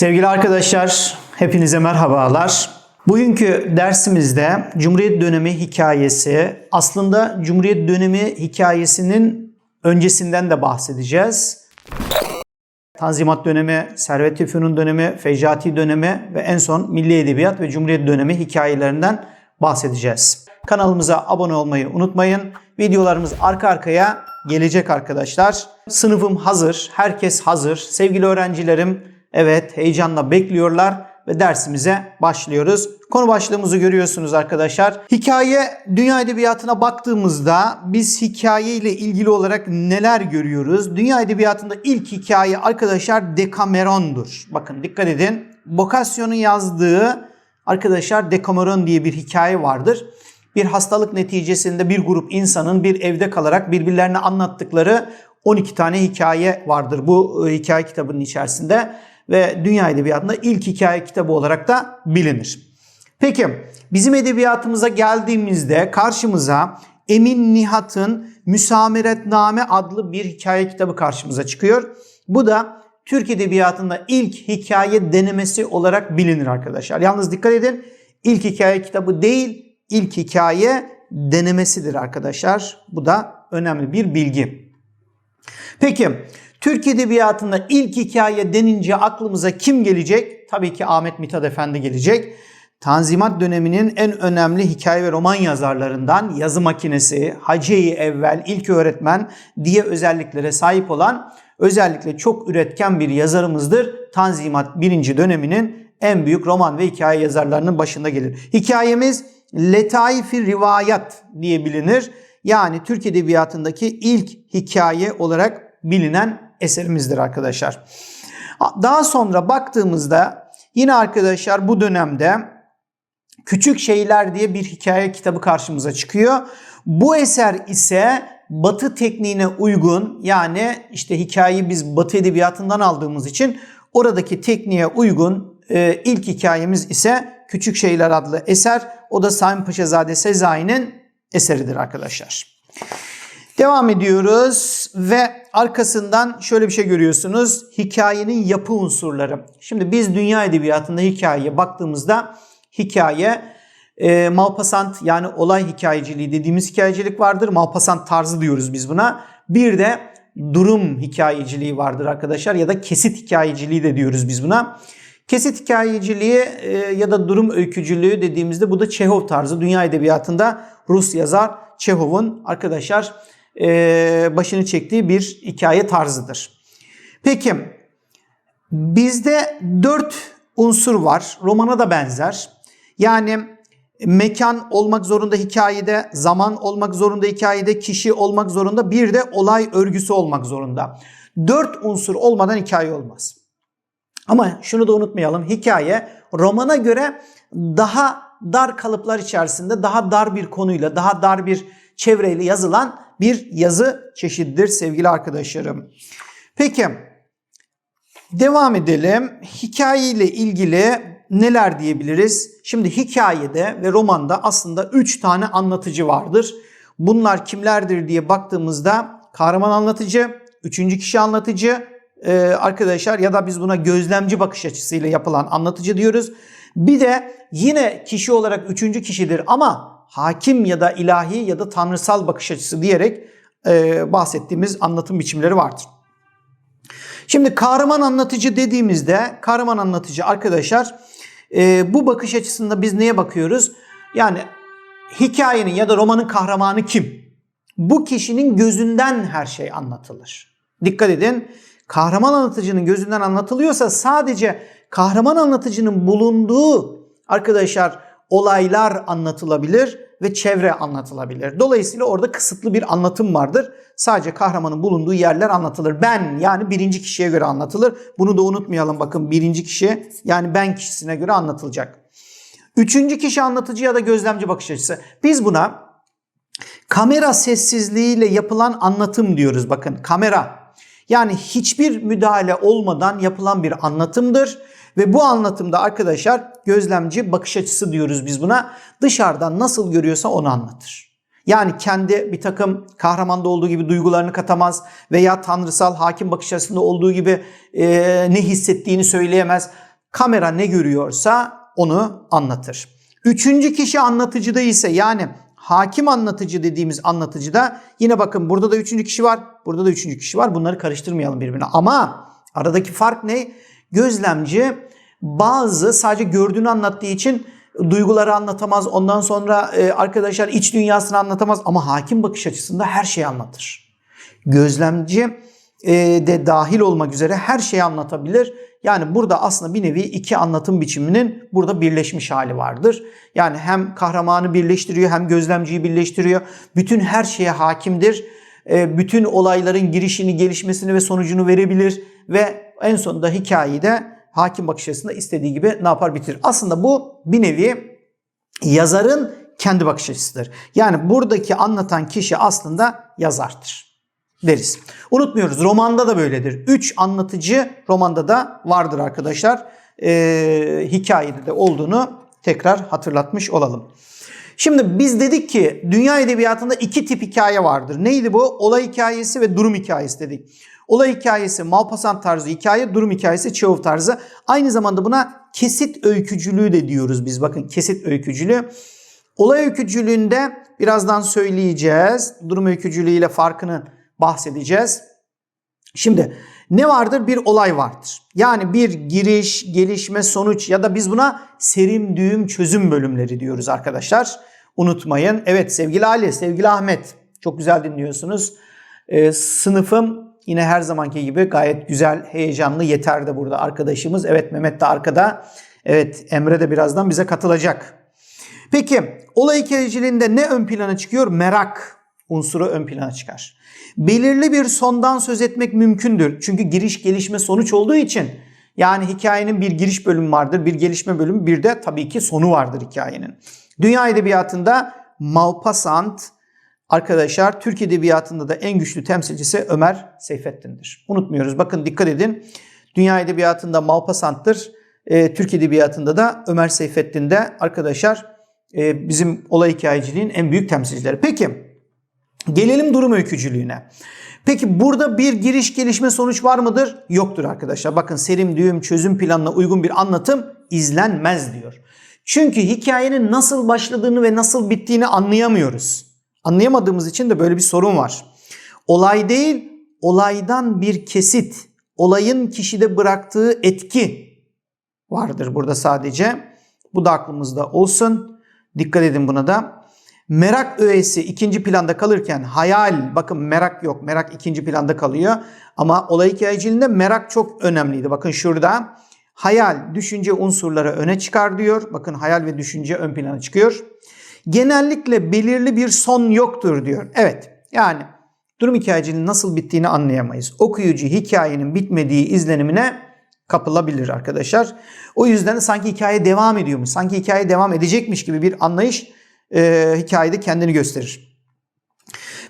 Sevgili arkadaşlar, hepinize merhabalar. Bugünkü dersimizde Cumhuriyet dönemi hikayesi, aslında Cumhuriyet dönemi hikayesinin öncesinden de bahsedeceğiz. Tanzimat dönemi, Servet Tevfik'in dönemi, Fecati dönemi ve en son Milli Edebiyat ve Cumhuriyet dönemi hikayelerinden bahsedeceğiz. Kanalımıza abone olmayı unutmayın. Videolarımız arka arkaya gelecek arkadaşlar. Sınıfım hazır, herkes hazır. Sevgili öğrencilerim evet heyecanla bekliyorlar ve dersimize başlıyoruz. Konu başlığımızı görüyorsunuz arkadaşlar. Hikaye dünya edebiyatına baktığımızda biz hikaye ile ilgili olarak neler görüyoruz? Dünya edebiyatında ilk hikaye arkadaşlar Decameron'dur. Bakın dikkat edin. Boccaccio'nun yazdığı arkadaşlar Decameron diye bir hikaye vardır. Bir hastalık neticesinde bir grup insanın bir evde kalarak birbirlerine anlattıkları 12 tane hikaye vardır bu e, hikaye kitabının içerisinde ve dünya edebiyatında ilk hikaye kitabı olarak da bilinir. Peki bizim edebiyatımıza geldiğimizde karşımıza Emin Nihat'ın Müsameretname adlı bir hikaye kitabı karşımıza çıkıyor. Bu da Türk Edebiyatı'nda ilk hikaye denemesi olarak bilinir arkadaşlar. Yalnız dikkat edin ilk hikaye kitabı değil ilk hikaye denemesidir arkadaşlar. Bu da önemli bir bilgi. Peki Türk Edebiyatı'nda ilk hikaye denince aklımıza kim gelecek? Tabii ki Ahmet Mithat Efendi gelecek. Tanzimat döneminin en önemli hikaye ve roman yazarlarından yazı makinesi, Hacı-i Evvel, ilk öğretmen diye özelliklere sahip olan özellikle çok üretken bir yazarımızdır. Tanzimat birinci döneminin en büyük roman ve hikaye yazarlarının başında gelir. Hikayemiz Letaifi Rivayat diye bilinir. Yani Türk Edebiyatı'ndaki ilk hikaye olarak bilinen eserimizdir arkadaşlar. Daha sonra baktığımızda yine arkadaşlar bu dönemde Küçük Şeyler diye bir hikaye kitabı karşımıza çıkıyor. Bu eser ise Batı tekniğine uygun yani işte hikayeyi biz Batı edebiyatından aldığımız için oradaki tekniğe uygun e, ilk hikayemiz ise Küçük Şeyler adlı eser. O da Sami Paşazade Sezai'nin eseridir arkadaşlar. Devam ediyoruz ve arkasından şöyle bir şey görüyorsunuz. Hikayenin yapı unsurları. Şimdi biz dünya edebiyatında hikayeye baktığımızda hikaye e, Malpasant yani olay hikayeciliği dediğimiz hikayecilik vardır. Malpasant tarzı diyoruz biz buna. Bir de durum hikayeciliği vardır arkadaşlar ya da kesit hikayeciliği de diyoruz biz buna. Kesit hikayeciliği e, ya da durum öykücülüğü dediğimizde bu da Çehov tarzı. Dünya edebiyatında Rus yazar Çehov'un arkadaşlar başını çektiği bir hikaye tarzıdır. Peki bizde dört unsur var. Romana da benzer. Yani mekan olmak zorunda hikayede, zaman olmak zorunda hikayede, kişi olmak zorunda, bir de olay örgüsü olmak zorunda. Dört unsur olmadan hikaye olmaz. Ama şunu da unutmayalım. Hikaye romana göre daha dar kalıplar içerisinde, daha dar bir konuyla, daha dar bir çevreyle yazılan bir yazı çeşididir sevgili arkadaşlarım. Peki devam edelim. Hikaye ile ilgili neler diyebiliriz? Şimdi hikayede ve romanda aslında 3 tane anlatıcı vardır. Bunlar kimlerdir diye baktığımızda kahraman anlatıcı, üçüncü kişi anlatıcı e, arkadaşlar ya da biz buna gözlemci bakış açısıyla yapılan anlatıcı diyoruz. Bir de yine kişi olarak üçüncü kişidir ama hakim ya da ilahi ya da tanrısal bakış açısı diyerek e, bahsettiğimiz anlatım biçimleri vardır. Şimdi kahraman anlatıcı dediğimizde kahraman anlatıcı arkadaşlar e, bu bakış açısında biz neye bakıyoruz? Yani hikayenin ya da romanın kahramanı kim? Bu kişinin gözünden her şey anlatılır. Dikkat edin kahraman anlatıcının gözünden anlatılıyorsa sadece kahraman anlatıcının bulunduğu arkadaşlar olaylar anlatılabilir ve çevre anlatılabilir. Dolayısıyla orada kısıtlı bir anlatım vardır. Sadece kahramanın bulunduğu yerler anlatılır. Ben yani birinci kişiye göre anlatılır. Bunu da unutmayalım bakın birinci kişi yani ben kişisine göre anlatılacak. Üçüncü kişi anlatıcı ya da gözlemci bakış açısı. Biz buna kamera sessizliğiyle yapılan anlatım diyoruz bakın kamera. Yani hiçbir müdahale olmadan yapılan bir anlatımdır. Ve bu anlatımda arkadaşlar gözlemci bakış açısı diyoruz biz buna. Dışarıdan nasıl görüyorsa onu anlatır. Yani kendi bir takım kahramanda olduğu gibi duygularını katamaz veya tanrısal hakim bakış açısında olduğu gibi e, ne hissettiğini söyleyemez. Kamera ne görüyorsa onu anlatır. Üçüncü kişi anlatıcıda ise yani hakim anlatıcı dediğimiz anlatıcıda yine bakın burada da üçüncü kişi var, burada da üçüncü kişi var. Bunları karıştırmayalım birbirine. Ama aradaki fark ne? Gözlemci bazı sadece gördüğünü anlattığı için duyguları anlatamaz. Ondan sonra e, arkadaşlar iç dünyasını anlatamaz ama hakim bakış açısında her şeyi anlatır. Gözlemci de dahil olmak üzere her şeyi anlatabilir. Yani burada aslında bir nevi iki anlatım biçiminin burada birleşmiş hali vardır. Yani hem kahramanı birleştiriyor hem gözlemciyi birleştiriyor. Bütün her şeye hakimdir. E, bütün olayların girişini, gelişmesini ve sonucunu verebilir ve en sonunda hikayeyi de hakim bakış açısında istediği gibi ne yapar bitirir. Aslında bu bir nevi yazarın kendi bakış açısıdır. Yani buradaki anlatan kişi aslında yazardır deriz. Unutmuyoruz romanda da böyledir. Üç anlatıcı romanda da vardır arkadaşlar. Ee, hikayede de olduğunu tekrar hatırlatmış olalım. Şimdi biz dedik ki dünya edebiyatında iki tip hikaye vardır. Neydi bu? Olay hikayesi ve durum hikayesi dedik. Olay hikayesi Maupassant tarzı hikaye, durum hikayesi Çehov tarzı. Aynı zamanda buna kesit öykücülüğü de diyoruz biz. Bakın kesit öykücülüğü. Olay öykücülüğünde birazdan söyleyeceğiz. Durum öykücülüğüyle farkını bahsedeceğiz. Şimdi ne vardır? Bir olay vardır. Yani bir giriş, gelişme, sonuç ya da biz buna serim, düğüm, çözüm bölümleri diyoruz arkadaşlar. Unutmayın. Evet sevgili Ali, sevgili Ahmet çok güzel dinliyorsunuz. Ee, sınıfım yine her zamanki gibi gayet güzel, heyecanlı, yeter de burada arkadaşımız. Evet Mehmet de arkada. Evet Emre de birazdan bize katılacak. Peki olay hikayeciliğinde ne ön plana çıkıyor? Merak unsuru ön plana çıkar. Belirli bir sondan söz etmek mümkündür. Çünkü giriş gelişme sonuç olduğu için yani hikayenin bir giriş bölümü vardır, bir gelişme bölümü, bir de tabii ki sonu vardır hikayenin. Dünya edebiyatında Maupassant arkadaşlar Türk edebiyatında da en güçlü temsilcisi Ömer Seyfettin'dir. Unutmuyoruz. Bakın dikkat edin. Dünya edebiyatında Maupassant'tır. E, Türk edebiyatında da Ömer Seyfettin'de arkadaşlar e, bizim olay hikayeciliğin en büyük temsilcileri. Peki Gelelim durum öykücülüğüne. Peki burada bir giriş gelişme sonuç var mıdır? Yoktur arkadaşlar. Bakın serim düğüm çözüm planına uygun bir anlatım izlenmez diyor. Çünkü hikayenin nasıl başladığını ve nasıl bittiğini anlayamıyoruz. Anlayamadığımız için de böyle bir sorun var. Olay değil, olaydan bir kesit, olayın kişide bıraktığı etki vardır burada sadece. Bu da aklımızda olsun. Dikkat edin buna da. Merak öğesi ikinci planda kalırken hayal, bakın merak yok, merak ikinci planda kalıyor. Ama olay hikayeciliğinde merak çok önemliydi. Bakın şurada hayal, düşünce unsurları öne çıkar diyor. Bakın hayal ve düşünce ön plana çıkıyor. Genellikle belirli bir son yoktur diyor. Evet yani durum hikayeciliğinin nasıl bittiğini anlayamayız. Okuyucu hikayenin bitmediği izlenimine kapılabilir arkadaşlar. O yüzden sanki hikaye devam ediyormuş, sanki hikaye devam edecekmiş gibi bir anlayış e, hikayede kendini gösterir.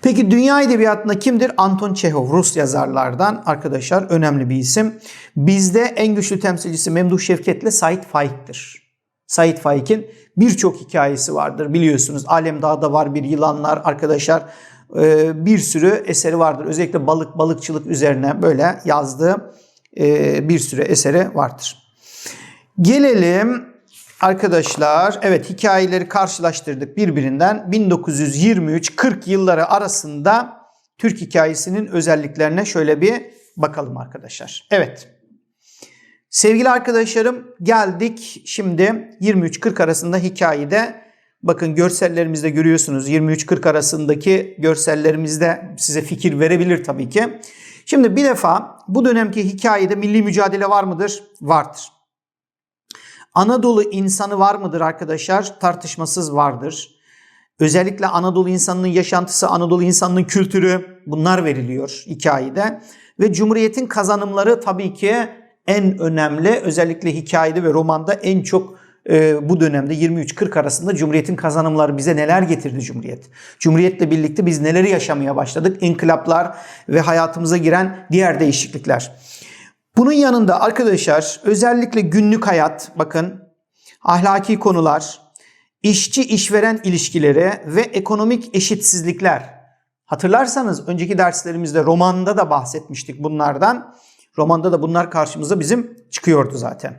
Peki dünya edebiyatında kimdir? Anton Çehov, Rus yazarlardan arkadaşlar önemli bir isim. Bizde en güçlü temsilcisi Memduh Şevket'le Said Faik'tir. Said Faik'in birçok hikayesi vardır biliyorsunuz. Alem Dağ'da var bir yılanlar arkadaşlar. E, bir sürü eseri vardır. Özellikle balık balıkçılık üzerine böyle yazdığı e, bir sürü eseri vardır. Gelelim Arkadaşlar evet hikayeleri karşılaştırdık birbirinden. 1923-40 yılları arasında Türk hikayesinin özelliklerine şöyle bir bakalım arkadaşlar. Evet. Sevgili arkadaşlarım geldik şimdi 23-40 arasında hikayede bakın görsellerimizde görüyorsunuz 23-40 arasındaki görsellerimizde size fikir verebilir tabii ki. Şimdi bir defa bu dönemki hikayede milli mücadele var mıdır? Vardır. Anadolu insanı var mıdır arkadaşlar? Tartışmasız vardır. Özellikle Anadolu insanının yaşantısı, Anadolu insanının kültürü bunlar veriliyor hikayede. Ve Cumhuriyet'in kazanımları tabii ki en önemli. Özellikle hikayede ve romanda en çok e, bu dönemde 23-40 arasında Cumhuriyet'in kazanımları bize neler getirdi Cumhuriyet? Cumhuriyet'le birlikte biz neleri yaşamaya başladık? İnkılaplar ve hayatımıza giren diğer değişiklikler. Bunun yanında arkadaşlar özellikle günlük hayat bakın ahlaki konular, işçi işveren ilişkileri ve ekonomik eşitsizlikler. Hatırlarsanız önceki derslerimizde romanda da bahsetmiştik bunlardan. Romanda da bunlar karşımıza bizim çıkıyordu zaten.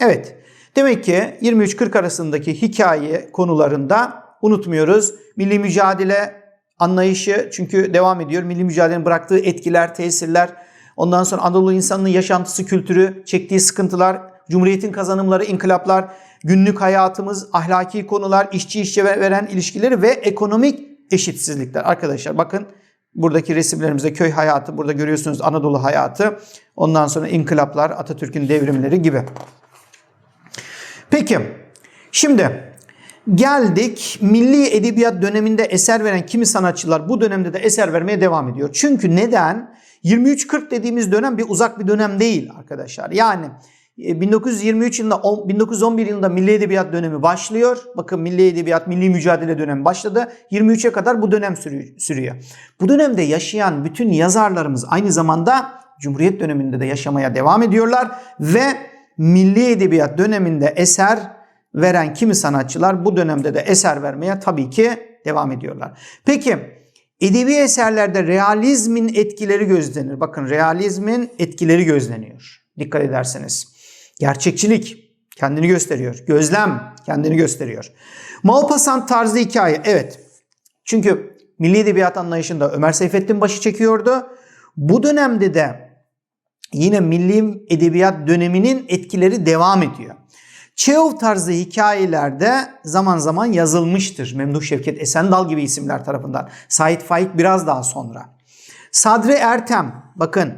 Evet. Demek ki 23-40 arasındaki hikaye konularında unutmuyoruz. Milli mücadele anlayışı çünkü devam ediyor. Milli mücadelenin bıraktığı etkiler, tesirler, ondan sonra Anadolu insanının yaşantısı, kültürü, çektiği sıkıntılar, Cumhuriyetin kazanımları, inkılaplar, günlük hayatımız, ahlaki konular, işçi işçi veren ilişkileri ve ekonomik eşitsizlikler. Arkadaşlar bakın buradaki resimlerimizde köy hayatı, burada görüyorsunuz Anadolu hayatı, ondan sonra inkılaplar, Atatürk'ün devrimleri gibi. Peki, şimdi geldik milli edebiyat döneminde eser veren kimi sanatçılar bu dönemde de eser vermeye devam ediyor. Çünkü neden? 23-40 dediğimiz dönem bir uzak bir dönem değil arkadaşlar. Yani 1923 yılında 1911 yılında Milli Edebiyat dönemi başlıyor. Bakın Milli Edebiyat, Milli Mücadele dönemi başladı. 23'e kadar bu dönem sürüyor. Bu dönemde yaşayan bütün yazarlarımız aynı zamanda Cumhuriyet döneminde de yaşamaya devam ediyorlar ve Milli Edebiyat döneminde eser veren kimi sanatçılar bu dönemde de eser vermeye tabii ki devam ediyorlar. Peki edebi eserlerde realizmin etkileri gözlenir. Bakın realizmin etkileri gözleniyor. Dikkat ederseniz. Gerçekçilik kendini gösteriyor. Gözlem kendini gösteriyor. Maupassant tarzı hikaye. Evet. Çünkü milli edebiyat anlayışında Ömer Seyfettin başı çekiyordu. Bu dönemde de yine milli edebiyat döneminin etkileri devam ediyor. Çehov tarzı hikayelerde zaman zaman yazılmıştır. Memduh Şevket Esendal gibi isimler tarafından. Sait Faik biraz daha sonra. Sadri Ertem, bakın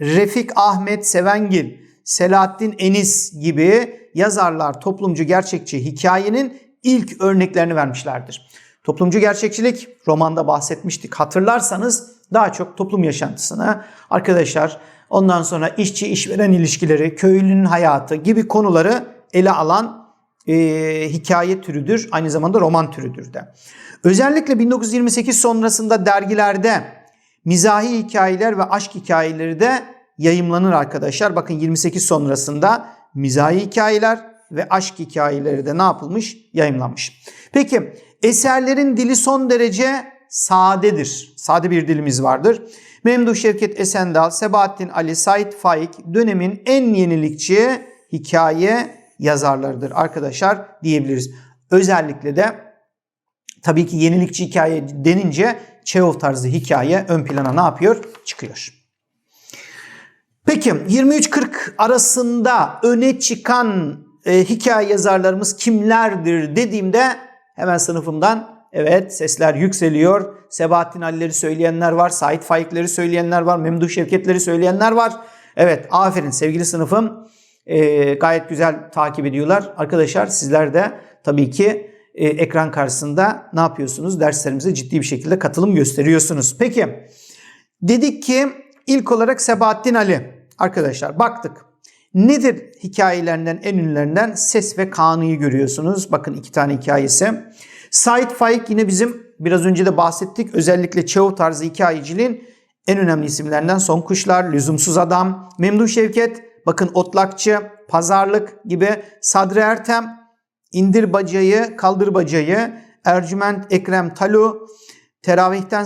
Refik Ahmet Sevengil, Selahattin Enis gibi yazarlar toplumcu gerçekçi hikayenin ilk örneklerini vermişlerdir. Toplumcu gerçekçilik romanda bahsetmiştik. Hatırlarsanız daha çok toplum yaşantısını arkadaşlar ondan sonra işçi işveren ilişkileri, köylünün hayatı gibi konuları ele alan e, hikaye türüdür. Aynı zamanda roman türüdür de. Özellikle 1928 sonrasında dergilerde mizahi hikayeler ve aşk hikayeleri de yayımlanır arkadaşlar. Bakın 28 sonrasında mizahi hikayeler ve aşk hikayeleri de ne yapılmış? Yayımlanmış. Peki eserlerin dili son derece sadedir. Sade bir dilimiz vardır. Memduh Şevket Esendal, Sebahattin Ali, Said Faik dönemin en yenilikçi hikaye yazarlarıdır arkadaşlar diyebiliriz. Özellikle de tabii ki yenilikçi hikaye denince Çehov tarzı hikaye ön plana ne yapıyor? Çıkıyor. Peki 23-40 arasında öne çıkan e, hikaye yazarlarımız kimlerdir dediğimde hemen sınıfımdan evet sesler yükseliyor. Sebahattin Ali'leri söyleyenler var, Said Faik'leri söyleyenler var, Memduh Şevket'leri söyleyenler var. Evet aferin sevgili sınıfım e, gayet güzel takip ediyorlar. Arkadaşlar sizler de tabii ki e, ekran karşısında ne yapıyorsunuz? Derslerimize ciddi bir şekilde katılım gösteriyorsunuz. Peki dedik ki ilk olarak Sebahattin Ali. Arkadaşlar baktık. Nedir hikayelerinden en ünlülerinden? Ses ve Kanı'yı görüyorsunuz. Bakın iki tane hikayesi. Said Faik yine bizim biraz önce de bahsettik. Özellikle Çehov tarzı hikayeciliğin en önemli isimlerinden Son Kuşlar, Lüzumsuz Adam, Memduh Şevket, bakın Otlakçı, Pazarlık gibi Sadri Ertem, İndir Bacayı, Kaldır Bacayı, Ercüment Ekrem Talu, Teravihten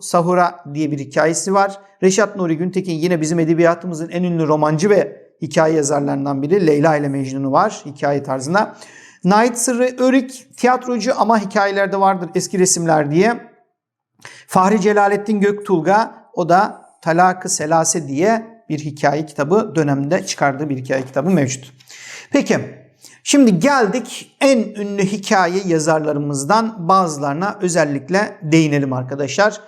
Sahura diye bir hikayesi var. Reşat Nuri Güntekin yine bizim edebiyatımızın en ünlü romancı ve hikaye yazarlarından biri. Leyla ile Mecnun'u var hikaye tarzında. Nait Sırrı Örik tiyatrocu ama hikayelerde vardır eski resimler diye. Fahri Celalettin Göktulga o da Talak-ı Selase diye bir hikaye kitabı döneminde çıkardığı bir hikaye kitabı mevcut. Peki şimdi geldik en ünlü hikaye yazarlarımızdan bazılarına özellikle değinelim arkadaşlar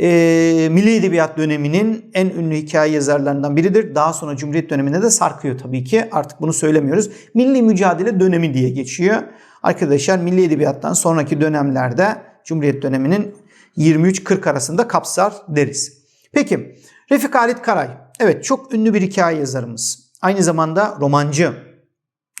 e, Milli Edebiyat döneminin en ünlü hikaye yazarlarından biridir. Daha sonra Cumhuriyet döneminde de sarkıyor tabii ki. Artık bunu söylemiyoruz. Milli Mücadele dönemi diye geçiyor. Arkadaşlar Milli Edebiyat'tan sonraki dönemlerde Cumhuriyet döneminin 23-40 arasında kapsar deriz. Peki Refik Halit Karay. Evet çok ünlü bir hikaye yazarımız. Aynı zamanda romancı.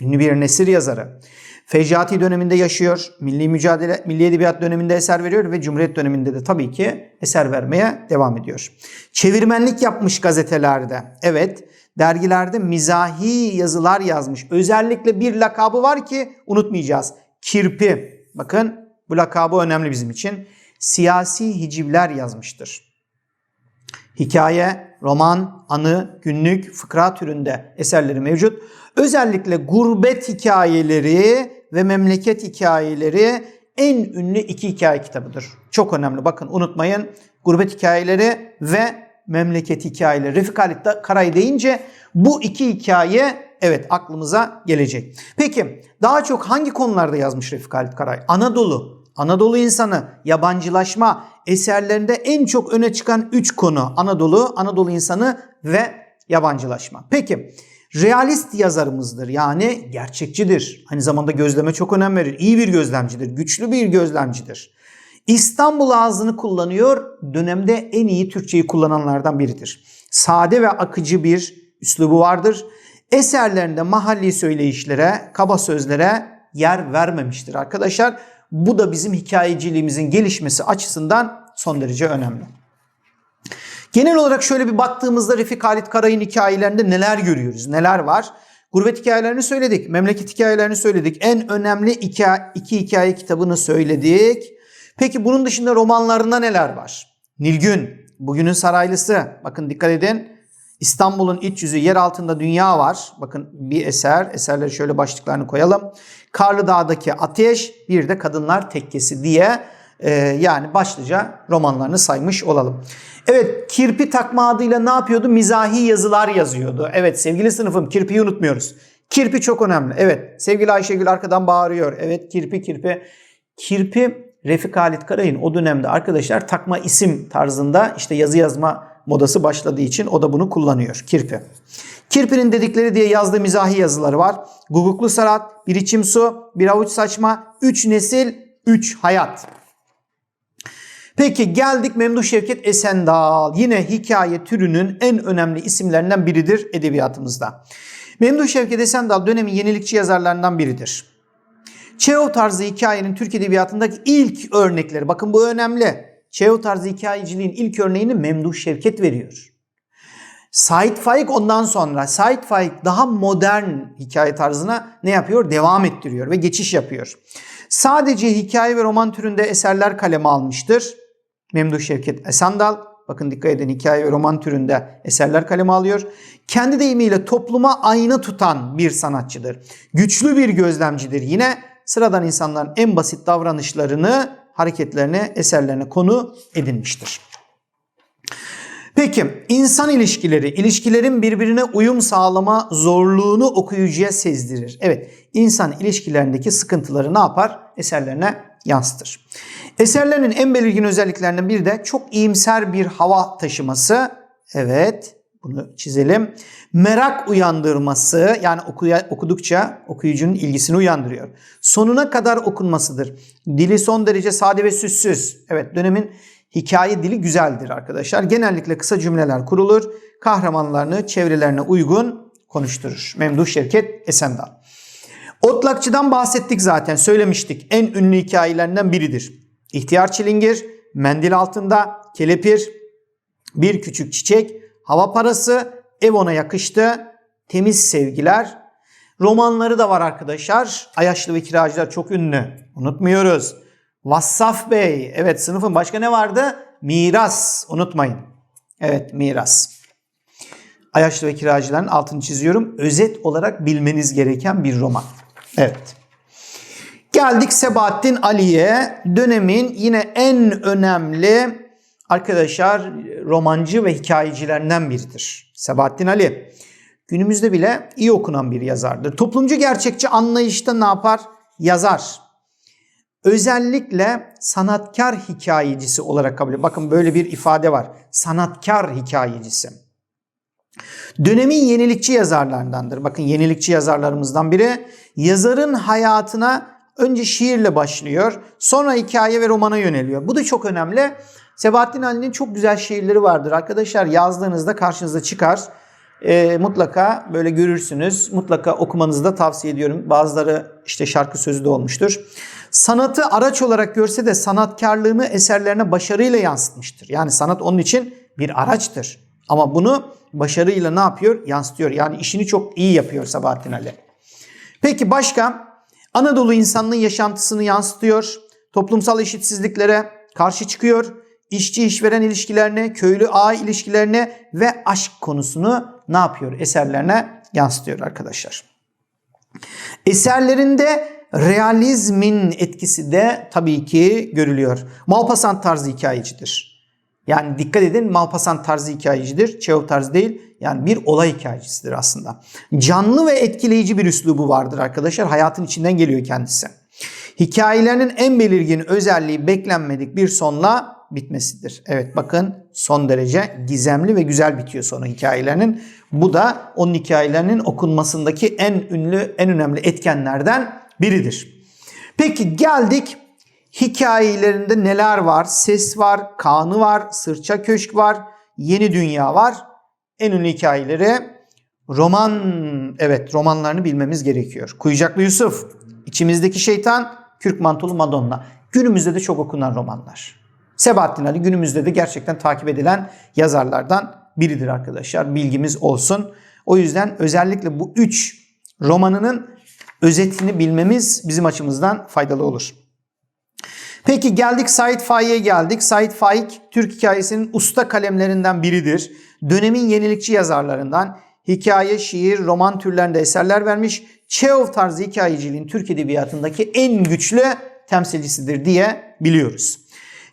Ünlü bir nesir yazarı. Fecati döneminde yaşıyor. Milli mücadele, milli edebiyat döneminde eser veriyor ve Cumhuriyet döneminde de tabii ki eser vermeye devam ediyor. Çevirmenlik yapmış gazetelerde. Evet, dergilerde mizahi yazılar yazmış. Özellikle bir lakabı var ki unutmayacağız. Kirpi. Bakın bu lakabı önemli bizim için. Siyasi hicivler yazmıştır. Hikaye, roman, anı, günlük, fıkra türünde eserleri mevcut. Özellikle gurbet hikayeleri ve memleket hikayeleri en ünlü iki hikaye kitabıdır. Çok önemli. Bakın unutmayın. Gurbet hikayeleri ve memleket hikayeleri. Refik Halit Karay deyince bu iki hikaye evet aklımıza gelecek. Peki daha çok hangi konularda yazmış Refik Halit Karay? Anadolu, Anadolu insanı, yabancılaşma eserlerinde en çok öne çıkan 3 konu Anadolu, Anadolu insanı ve yabancılaşma. Peki realist yazarımızdır yani gerçekçidir. Aynı zamanda gözleme çok önem verir. İyi bir gözlemcidir, güçlü bir gözlemcidir. İstanbul ağzını kullanıyor, dönemde en iyi Türkçeyi kullananlardan biridir. Sade ve akıcı bir üslubu vardır. Eserlerinde mahalli söyleyişlere, kaba sözlere yer vermemiştir arkadaşlar. Bu da bizim hikayeciliğimizin gelişmesi açısından son derece önemli. Genel olarak şöyle bir baktığımızda Refik Halit Karay'ın hikayelerinde neler görüyoruz, neler var? Gurbet hikayelerini söyledik, memleket hikayelerini söyledik. En önemli iki, iki hikaye kitabını söyledik. Peki bunun dışında romanlarında neler var? Nilgün, Bugünün Saraylısı. Bakın dikkat edin. İstanbul'un iç yüzü, yer altında dünya var. Bakın bir eser, eserleri şöyle başlıklarını koyalım. Karlı Dağ'daki Ateş, bir de Kadınlar Tekkesi diye e, yani başlıca romanlarını saymış olalım. Evet, kirpi takma adıyla ne yapıyordu? Mizahi yazılar yazıyordu. Evet sevgili sınıfım kirpiyi unutmuyoruz. Kirpi çok önemli. Evet sevgili Ayşegül arkadan bağırıyor. Evet kirpi kirpi. Kirpi Refik Halit Karay'ın o dönemde arkadaşlar takma isim tarzında işte yazı yazma modası başladığı için o da bunu kullanıyor. Kirpi. Kirpi'nin dedikleri diye yazdığı mizahi yazıları var. Guguklu Sarat, Bir içim su, Bir avuç saçma, Üç nesil, Üç hayat. Peki geldik Memduh Şevket Esendal. Yine hikaye türünün en önemli isimlerinden biridir edebiyatımızda. Memduh Şevket Esendal dönemin yenilikçi yazarlarından biridir. Çehov tarzı hikayenin Türk Edebiyatı'ndaki ilk örnekleri. Bakın bu önemli. Çehov tarzı hikayeciliğin ilk örneğini Memduh Şevket veriyor. Said Faik ondan sonra Said Faik daha modern hikaye tarzına ne yapıyor? Devam ettiriyor ve geçiş yapıyor. Sadece hikaye ve roman türünde eserler kaleme almıştır. Memduh Şevket Esendal bakın dikkat edin hikaye ve roman türünde eserler kaleme alıyor. Kendi deyimiyle topluma ayna tutan bir sanatçıdır. Güçlü bir gözlemcidir. Yine sıradan insanların en basit davranışlarını, hareketlerini, eserlerine konu edinmiştir. Peki insan ilişkileri, ilişkilerin birbirine uyum sağlama zorluğunu okuyucuya sezdirir. Evet insan ilişkilerindeki sıkıntıları ne yapar? Eserlerine yansıtır. Eserlerinin en belirgin özelliklerinden biri de çok iyimser bir hava taşıması. Evet bunu çizelim. Merak uyandırması yani okuya, okudukça okuyucunun ilgisini uyandırıyor. Sonuna kadar okunmasıdır. Dili son derece sade ve süssüz. Evet dönemin hikaye dili güzeldir arkadaşlar. Genellikle kısa cümleler kurulur. Kahramanlarını çevrelerine uygun konuşturur. Memduh Şevket Esendal. Otlakçı'dan bahsettik zaten söylemiştik. En ünlü hikayelerinden biridir. İhtiyar Çilingir, Mendil Altında, Kelepir, Bir Küçük Çiçek, Hava Parası, Ev Ona Yakıştı, Temiz Sevgiler. Romanları da var arkadaşlar. Ayaşlı ve Kiracılar çok ünlü. Unutmuyoruz. Vassaf Bey. Evet sınıfın başka ne vardı? Miras. Unutmayın. Evet miras. Ayaşlı ve Kiracıların altını çiziyorum. Özet olarak bilmeniz gereken bir roman. Evet. Geldik Sebahattin Ali'ye. Dönemin yine en önemli arkadaşlar romancı ve hikayecilerinden biridir. Sebahattin Ali. Günümüzde bile iyi okunan bir yazardır. Toplumcu gerçekçi anlayışta ne yapar? Yazar. Özellikle sanatkar hikayecisi olarak kabul edilir. Bakın böyle bir ifade var. Sanatkar hikayecisi. Dönemin yenilikçi yazarlarındandır. Bakın yenilikçi yazarlarımızdan biri. Yazarın hayatına önce şiirle başlıyor. Sonra hikaye ve romana yöneliyor. Bu da çok önemli. Sebahattin Ali'nin çok güzel şiirleri vardır. Arkadaşlar yazdığınızda karşınıza çıkar. E, mutlaka böyle görürsünüz. Mutlaka okumanızı da tavsiye ediyorum. Bazıları işte şarkı sözü de olmuştur. Sanatı araç olarak görse de sanatkarlığını eserlerine başarıyla yansıtmıştır. Yani sanat onun için bir araçtır. Ama bunu başarıyla ne yapıyor? Yansıtıyor. Yani işini çok iyi yapıyor Sabahattin Ali. Peki başka? Anadolu insanlığın yaşantısını yansıtıyor. Toplumsal eşitsizliklere karşı çıkıyor. İşçi işveren ilişkilerine, köylü ağa ilişkilerine ve aşk konusunu ne yapıyor? Eserlerine yansıtıyor arkadaşlar. Eserlerinde realizmin etkisi de tabii ki görülüyor. Maupassant tarzı hikayecidir. Yani dikkat edin Maupassant tarzı hikayecidir. Çehov tarzı değil. Yani bir olay hikayecisidir aslında. Canlı ve etkileyici bir üslubu vardır arkadaşlar. Hayatın içinden geliyor kendisi. Hikayelerinin en belirgin özelliği beklenmedik bir sonla bitmesidir. Evet bakın son derece gizemli ve güzel bitiyor sonu hikayelerinin. Bu da onun hikayelerinin okunmasındaki en ünlü, en önemli etkenlerden biridir. Peki geldik hikayelerinde neler var? Ses var, Kanı var, Sırça Köşk var, Yeni Dünya var. En ünlü hikayeleri roman, evet romanlarını bilmemiz gerekiyor. Kuyucaklı Yusuf, İçimizdeki Şeytan, Kürk Mantolu Madonna. Günümüzde de çok okunan romanlar. Sebahattin Ali günümüzde de gerçekten takip edilen yazarlardan biridir arkadaşlar. Bilgimiz olsun. O yüzden özellikle bu üç romanının özetini bilmemiz bizim açımızdan faydalı olur. Peki geldik Said Faik'e geldik. Said Faik Türk hikayesinin usta kalemlerinden biridir. Dönemin yenilikçi yazarlarından hikaye, şiir, roman türlerinde eserler vermiş. Çehov tarzı hikayeciliğin Türk edebiyatındaki en güçlü temsilcisidir diye biliyoruz.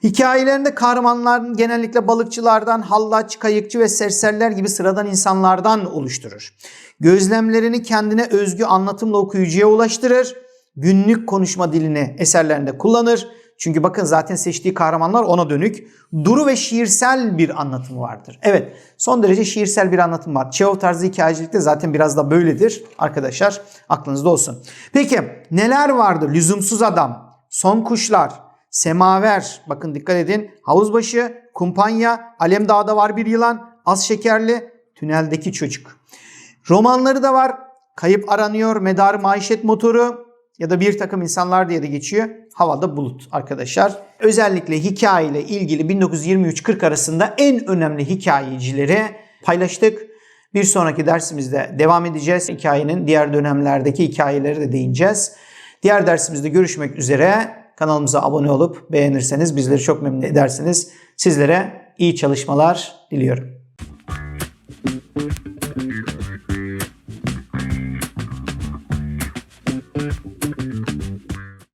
Hikayelerinde kahramanların genellikle balıkçılardan, hallaç, kayıkçı ve serseriler gibi sıradan insanlardan oluşturur. Gözlemlerini kendine özgü anlatımla okuyucuya ulaştırır. Günlük konuşma dilini eserlerinde kullanır. Çünkü bakın zaten seçtiği kahramanlar ona dönük. Duru ve şiirsel bir anlatımı vardır. Evet son derece şiirsel bir anlatım var. Çehov tarzı hikayecilikte zaten biraz da böyledir. Arkadaşlar aklınızda olsun. Peki neler vardır? Lüzumsuz adam, son kuşlar, semaver, bakın dikkat edin. Havuzbaşı, kumpanya, Alemdağ'da var bir yılan, az şekerli, tüneldeki çocuk. Romanları da var. Kayıp aranıyor, medar maişet motoru ya da bir takım insanlar diye de geçiyor. Havada bulut arkadaşlar. Özellikle hikaye ile ilgili 1923-40 arasında en önemli hikayecileri paylaştık. Bir sonraki dersimizde devam edeceğiz. Hikayenin diğer dönemlerdeki hikayeleri de değineceğiz. Diğer dersimizde görüşmek üzere. Kanalımıza abone olup beğenirseniz bizleri çok memnun edersiniz. Sizlere iyi çalışmalar diliyorum.